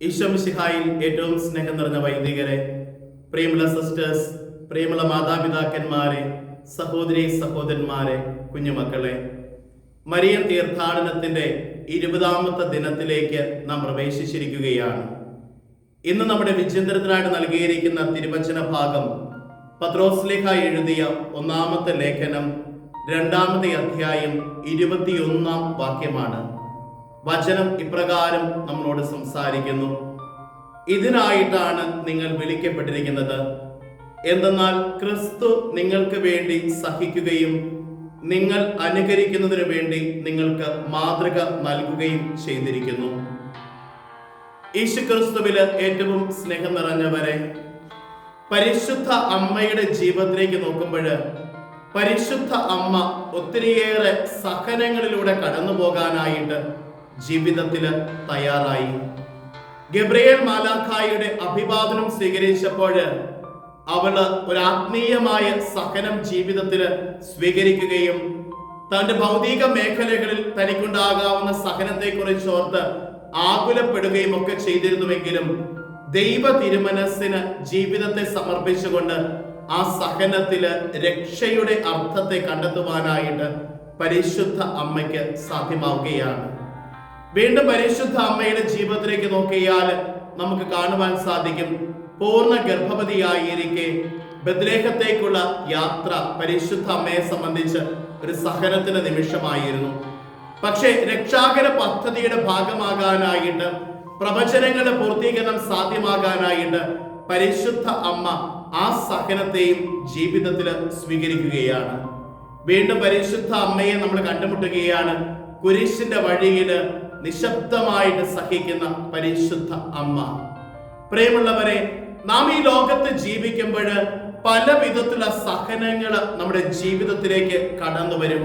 ഈശ്വമിശിഹായിൽ ഏറ്റവും സ്നേഹം നിറഞ്ഞ വൈദികരെ പ്രിയമുള്ള സിസ്റ്റേഴ്സ് പ്രിയമുള്ള മാതാപിതാക്കന്മാരെ സഹോദരി സഹോദരന്മാരെ കുഞ്ഞുമക്കളെ മരിയൻ തീർത്ഥാടനത്തിന്റെ ഇരുപതാമത്തെ ദിനത്തിലേക്ക് നാം പ്രവേശിച്ചിരിക്കുകയാണ്. ഇന്ന് നമ്മുടെ വിചിന്തനത്തിനായിട്ട് നൽകിയിരിക്കുന്ന തിരുവചന ഭാഗം പത്രോസ്ലേഖ എഴുതിയ ഒന്നാമത്തെ ലേഖനം രണ്ടാമത്തെ അധ്യായം ഇരുപത്തിയൊന്നാം വാക്യമാണ്. വചനം ഇപ്രകാരം നമ്മളോട് സംസാരിക്കുന്നു. ഇതിനായിട്ടാണ് നിങ്ങൾ വിളിക്കപ്പെട്ടിരിക്കുന്നത്. എന്തെന്നാൽ ക്രിസ്തു നിങ്ങൾക്ക് വേണ്ടി സഹിക്കുകയും നിങ്ങൾ അനുകരിക്കുന്നതിനു വേണ്ടി നിങ്ങൾക്ക് മാതൃക നൽകുകയും ചെയ്തിരിക്കുന്നു. യേശുക്രിസ്തുവിൽ ഏറ്റവും സ്നേഹം നിറഞ്ഞവരെ പരിശുദ്ധ അമ്മയുടെ ജീവിതത്തിലേക്ക് നോക്കുമ്പോൾ പരിശുദ്ധ അമ്മ ഒത്തിരിയേറെ സഹനങ്ങളിലൂടെ കടന്നു പോകാനായിട്ട് ജീവിതത്തിൽ തയ്യാറായി. ഗബ്രിയേൽ മാലാഖായുടെ അഭിവാദനം സ്വീകരിച്ചപ്പോൾ അവൾ ഒരു ആത്മീയമായ സഹനം ജീവിതത്തിൽ സ്വീകരിക്കുകയും തന്റെ ഭൗതിക മേഖലകളിൽ തനിക്കുണ്ടാകാവുന്ന സഹനത്തെക്കുറിച്ച് ഓർത്ത് ആകുലപ്പെടുകയും ഒക്കെ ചെയ്തിരുന്നുവെങ്കിലും ദൈവ തിരുമനസ്സിന് ജീവിതത്തെ സമർപ്പിച്ചുകൊണ്ട് ആ സഹനത്തിൽ രക്ഷയുടെ അർത്ഥത്തെ കണ്ടെത്തുവാനായിട്ട് പരിശുദ്ധ അമ്മയ്ക്ക് സാധ്യമാവുകയാണ്. വീണ്ടും പരിശുദ്ധ അമ്മയുടെ ജീവിതത്തിലേക്ക് നോക്കിയാൽ നമുക്ക് കാണുവാൻ സാധിക്കും. പൂർണ ഗർഭവതിയായിരിക്കെ ബദ്രേഹത്തേക്കുള്ള യാത്ര പരിശുദ്ധ അമ്മയെ സംബന്ധിച്ച് ഒരു സഹനത്തിന്റെ നിമിഷമായിരുന്നു. പക്ഷേ രക്ഷാകര പദ്ധതിയുടെ ഭാഗമാകാനായിട്ട് പ്രവചനങ്ങളുടെ പൂർത്തീകരണം സാധ്യമാകാനായിട്ട് പരിശുദ്ധ അമ്മ ആ സഹനത്തെയും ജീവിതത്തിൽ സ്വീകരിക്കുകയാണ്. വീണ്ടും പരിശുദ്ധ അമ്മയെ നമ്മൾ കണ്ടുമുട്ടുകയാണ്. കുരിശിന്റെ വഴിയിൽ നിശബ്ദമായിട്ട് സഹിക്കുന്ന പരിശുദ്ധ അമ്മ. പ്രിയമുള്ളവരെ നാം ഈ ലോകത്ത് ജീവിക്കുമ്പോൾ പല വിധത്തിലുള്ള സഹനങ്ങൾ നമ്മുടെ ജീവിതത്തിലേക്ക് കടന്നു വരും.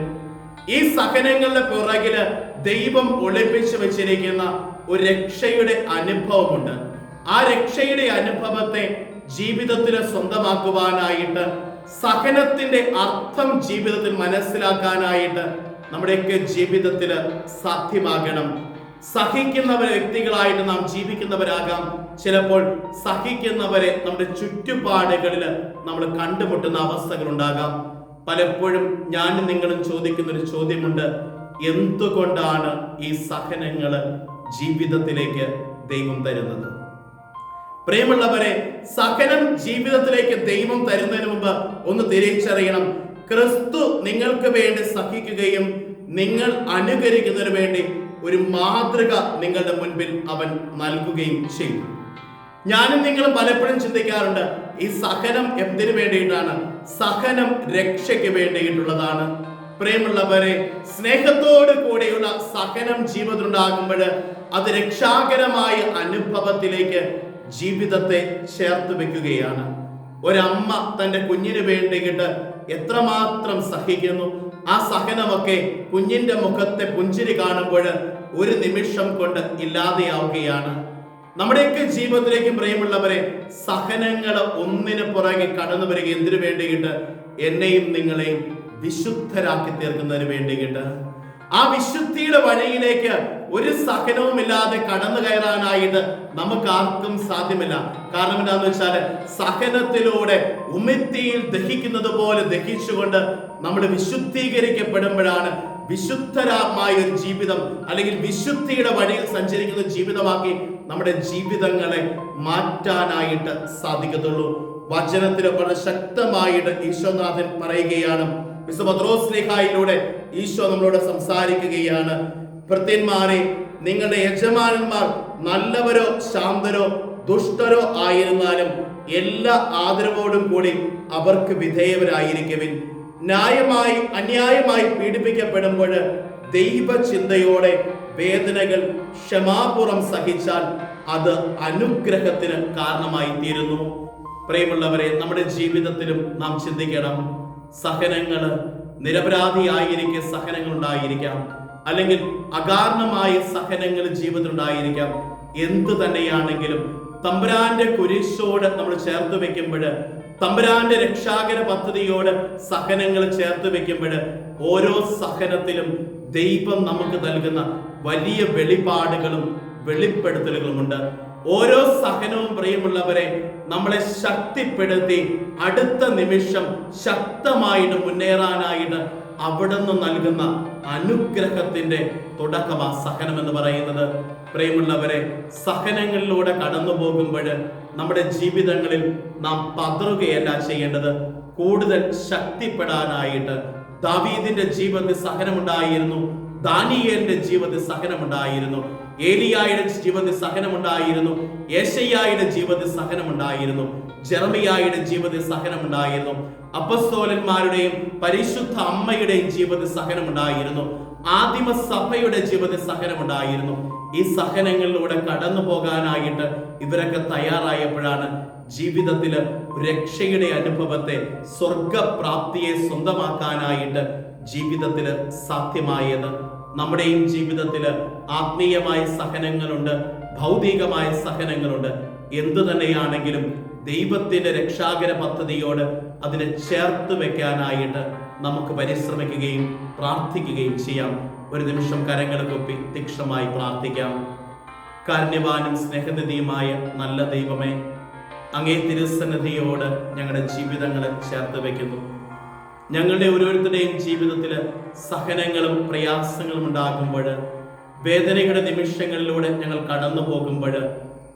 ഈ സഹനങ്ങളുടെ പുറകിൽ ദൈവം ഒളിപ്പിച്ചു വെച്ചിരിക്കുന്ന ഒരു രക്ഷയുടെ അനുഭവമുണ്ട്. ആ രക്ഷയുടെ അനുഭവത്തെ ജീവിതത്തിൽ സ്വന്തമാക്കുവാനായിട്ട് സഹനത്തിന്റെ അർത്ഥം ജീവിതത്തിൽ മനസ്സിലാക്കാനായിട്ട് നമ്മുടെയൊക്കെ ജീവിതത്തിൽ സാധ്യമാകണം. സഹിക്കുന്നവരെ വ്യക്തികളായിട്ട് നാം ജീവിക്കുന്നവരാകാം. ചിലപ്പോൾ സഹിക്കുന്നവരെ നമ്മുടെ ചുറ്റുപാടുകളിൽ നമ്മൾ കണ്ടുമുട്ടുന്ന അവസ്ഥകൾ ഉണ്ടാകാം പലപ്പോഴും ഞാനും നിങ്ങളും ചോദിക്കുന്ന ഒരു ചോദ്യമുണ്ട്. എന്തുകൊണ്ടാണ് ഈ സഹനങ്ങൾ ജീവിതത്തിലേക്ക് ദൈവം തരുന്നത്? പ്രിയമുള്ളവരെ സഹനം ജീവിതത്തിലേക്ക് ദൈവം തരുന്നതിന് മുമ്പ് ഒന്ന് തിരിച്ചറിയണം. ക്രിസ്തു നിങ്ങൾക്ക് വേണ്ടി സഹിക്കുകയും നിങ്ങൾ അനുകരിക്കുന്നതിന് വേണ്ടി ഒരു മാതൃക നിങ്ങളുടെ മുൻപിൽ അവൻ നൽകുകയും ചെയ്യും ഞാനും നിങ്ങൾ പലപ്പോഴും ചിന്തിക്കാറുണ്ട് ഈ സഹനം എന്തിനു വേണ്ടിയിട്ടാണ്? സഹനം രക്ഷയ്ക്ക് വേണ്ടിയിട്ടുള്ളതാണ്. പ്രേമുള്ളവരെ സ്നേഹത്തോട് കൂടെയുള്ള സഹനം ജീവിതത്തിലുണ്ടാകുമ്പോൾ അത് രക്ഷാകരമായ അനുഭവത്തിലേക്ക് ജീവിതത്തെ ചേർത്ത് വെക്കുകയാണ്. ഒരമ്മ തന്റെ കുഞ്ഞിന് വേണ്ടിയിട്ട് എത്രമാത്രം സഹിക്കുന്നു? ആ സഹനമൊക്കെ കുഞ്ഞിന്റെ മുഖത്തെ പുഞ്ചിരി കാണുമ്പോൾ ഒരു നിമിഷം കൊണ്ട് ഇല്ലാതെയാവുകയാണ്. നമ്മുടെയൊക്കെ ജീവിതത്തിലേക്ക് പ്രിയമുള്ളവരെ സഹനങ്ങൾ ഒന്നിന് പുറകെ കടന്നു വരിക എന്തിനു വേണ്ടിയിട്ട്? എന്നെയും നിങ്ങളെയും വിശുദ്ധരാക്കി തീർക്കുന്നതിന് വേണ്ടിയിട്ട്. ആ വിശുദ്ധിയുടെ വഴിയിലേക്ക് ഒരു സഹനവുമില്ലാതെ കടന്നു കയറാനായിട്ട് നമുക്ക് ആർക്കും സാധ്യമല്ല. കാരണം എന്താന്ന് വെച്ചാൽ സഹനത്തിലൂടെ ഉമിത്തിയിൽ ദഹിക്കുന്നത് പോലെ ദഹിച്ചുകൊണ്ട് നമ്മൾ വിശുദ്ധീകരിക്കപ്പെടുമ്പോഴാണ് വിശുദ്ധരാമായ ഒരു ജീവിതം അല്ലെങ്കിൽ വിശുദ്ധിയുടെ വഴിയിൽ സഞ്ചരിക്കുന്ന ജീവിതമാക്കി നമ്മുടെ ജീവിതങ്ങളെ മാറ്റാനായിട്ട് സാധിക്കത്തുള്ളൂ. വചനത്തിന് വളരെ ശക്തമായിട്ട് ഈശ്വനാഥൻ പറയുകയാണ് വിശ്വഭദ്രോസ്ലേഖായിലൂടെ ഈശോ നമ്മളോട് സംസാരിക്കുകയാണ്. ഭൃത്യന്മാരെ നിങ്ങളുടെ യജമാനന്മാർ നല്ലവരോ ശാന്തരോ ദുഷ്ടരോ ആയിരുന്നാലും എല്ലാ ആദരവോടും കൂടി അവർക്ക് വിധേയവരായിരിക്കുവിൻ. ന്യായമായി അന്യായമായി പീഡിപ്പിക്കപ്പെടുമ്പോൾ ദൈവചിന്തയോടെ വേദനകൾ ക്ഷമാപൂർവം സഹിച്ചാൽ അത് അനുഗ്രഹത്തിന് കാരണമായി തീരുന്നു പ്രിയമുള്ളവരെ നമ്മുടെ ജീവിതത്തിലും നാം ചിന്തിക്കണം. സഹനങ്ങൾ നിരപരാധിയായിരിക്കെ സഹനങ്ങൾ ഉണ്ടായിരിക്കാം അല്ലെങ്കിൽ അകാരണമായ സഹനങ്ങൾ ജീവിതത്തിൽ ഉണ്ടായിരിക്കാം എന്ത് തന്നെയാണെങ്കിലും തമ്പുരാന്റെ കുരിശോട് നമ്മൾ ചേർത്ത് വെക്കുമ്പോൾ തമ്പുരാന്റെ രക്ഷാകര പദ്ധതിയോട് സഹനങ്ങൾ ചേർത്ത് വെക്കുമ്പോൾ ഓരോ സഹനത്തിലും ദൈവം നമുക്ക് നൽകുന്ന വലിയ വെളിപാടുകളും വെളിപ്പെടുത്തലുകളുമുണ്ട്. ഓരോ സഹനവും പ്രിയമുള്ളവരെ നമ്മളെ ശക്തിപ്പെടുത്തി അടുത്ത നിമിഷം ശക്തമായിട്ട് മുന്നേറാനായിട്ട് അവിടുന്ന് നൽകുന്ന അനുഗ്രഹത്തിന്റെ തുടക്കമാ സഹനം എന്ന് പറയുന്നത്. പ്രിയമുള്ളവരെ സഹനങ്ങളിലൂടെ കടന്നു പോകുമ്പോൾ നമ്മുടെ ജീവിതങ്ങളിൽ നാം പതറുകയല്ല ചെയ്യേണ്ടത്. കൂടുതൽ ശക്തിപ്പെടാനായിട്ട് ദാവീദിന്റെ ജീവിതത്തിൽ സഹനമുണ്ടായിരുന്നു. ദാനിയേലിന്റെ ജീവിതത്തിൽ സഹനമുണ്ടായിരുന്നു ഏലിയായുടെ ജീവിതത്തിൽ സഹനമുണ്ടായിരുന്നു യേശയ്യായുടെ ജീവിതത്തിൽ സഹനമുണ്ടായിരുന്നു ജെറമിയായുടെ ജീവിതത്തിൽ സഹനമുണ്ടായിരുന്നു അപ്പസ്തോലന്മാരുടെയും പരിശുദ്ധ അമ്മയുടെയും ജീവിതത്തിൽ സഹനമുണ്ടായിരുന്നു ആദിമ സഭയുടെ ജീവിതത്തിൽ സഹനമുണ്ടായിരുന്നു. ഈ സഹനങ്ങളിലൂടെ കടന്നു പോകാനായിട്ട് ഇവരൊക്കെ തയ്യാറായപ്പോഴാണ് ജീവിതത്തിൽ രക്ഷയുടെ അനുഭവത്തെ സ്വർഗപ്രാപ്തിയെ സ്വന്തമാക്കാനായിട്ട് ജീവിതത്തിൽ സാധ്യമായത്. നമ്മുടെയും ജീവിതത്തിൽ ആത്മീയമായ സഹനങ്ങളുണ്ട് ഭൗതികമായ സഹനങ്ങളുണ്ട്. എന്തു തന്നെയാണെങ്കിലും ദൈവത്തിന്റെ രക്ഷാകര പദ്ധതിയോട് അതിനെ ചേർത്ത് വെക്കാനായിട്ട് നമുക്ക് പരിശ്രമിക്കുകയും പ്രാർത്ഥിക്കുകയും ചെയ്യാം. ഒരു നിമിഷം കരങ്ങൾ കൊപ്പി തീക്ഷമായി പ്രാർത്ഥിക്കാം. കാരുണ്യവാനും സ്നേഹനിധിയുമായ നല്ല ദൈവമേ അങ്ങേ തിരുസന്നിധിയോട് ഞങ്ങളുടെ ജീവിതങ്ങളെ ചേർത്ത് വെക്കുന്നു. ഞങ്ങളുടെ ഓരോരുത്തരുടെയും ജീവിതത്തിൽ സഹനങ്ങളും പ്രയാസങ്ങളും ഉണ്ടാകുമ്പോൾ വേദനയുടെ നിമിഷങ്ങളിലൂടെ ഞങ്ങൾ കടന്നു പോകുമ്പോൾ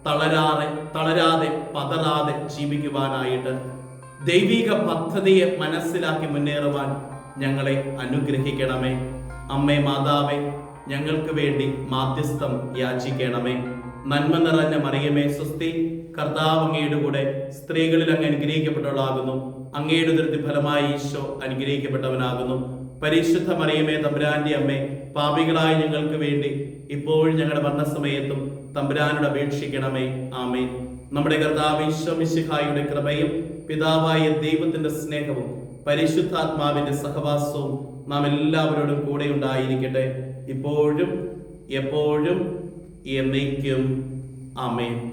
തളരാതെ തളരാതെ പതറാതെ ജീവിക്കുവാനായിട്ട് ദൈവിക പദ്ധതിയെ മനസ്സിലാക്കി മുന്നേറുവാൻ ഞങ്ങളെ അനുഗ്രഹിക്കണമേ. അമ്മേ മാതാവേ ഞങ്ങൾക്ക് വേണ്ടി മാധ്യസ്ഥം യാചിക്കണമേ. നന്മ നിറഞ്ഞ മറിയമേ സ്വസ്തി. കർത്താവ് അങ്ങയുടെ കൂടെ സ്ത്രീകളിൽ അങ്ങ് അനുഗ്രഹിക്കപ്പെട്ടവളാകുന്നു. അങ്ങയുടെ ദൃതി ഫലമായി ഈശോ അനുഗ്രഹിക്കപ്പെട്ടവനാകുന്നു. പരിശുദ്ധ മറിയമേ തമ്പുരാന്റെ അമ്മേ പാപികളായ ഞങ്ങൾക്ക് വേണ്ടി ഇപ്പോഴും ഞങ്ങളുടെ മരണസമയത്തും തമ്പുരാനോട് അപേക്ഷിക്കണമേ. ആമേ നമ്മുടെ കർത്താവ് ഈശോ മിശിഹായുടെ കൃപയും പിതാവായ ദൈവത്തിന്റെ സ്നേഹവും പരിശുദ്ധാത്മാവിന്റെ സഹവാസവും നാം എല്ലാവരോടും കൂടെ ഉണ്ടായിരിക്കട്ടെ. ഇപ്പോഴും എപ്പോഴും എന്നേക്കും. ആമേൻ.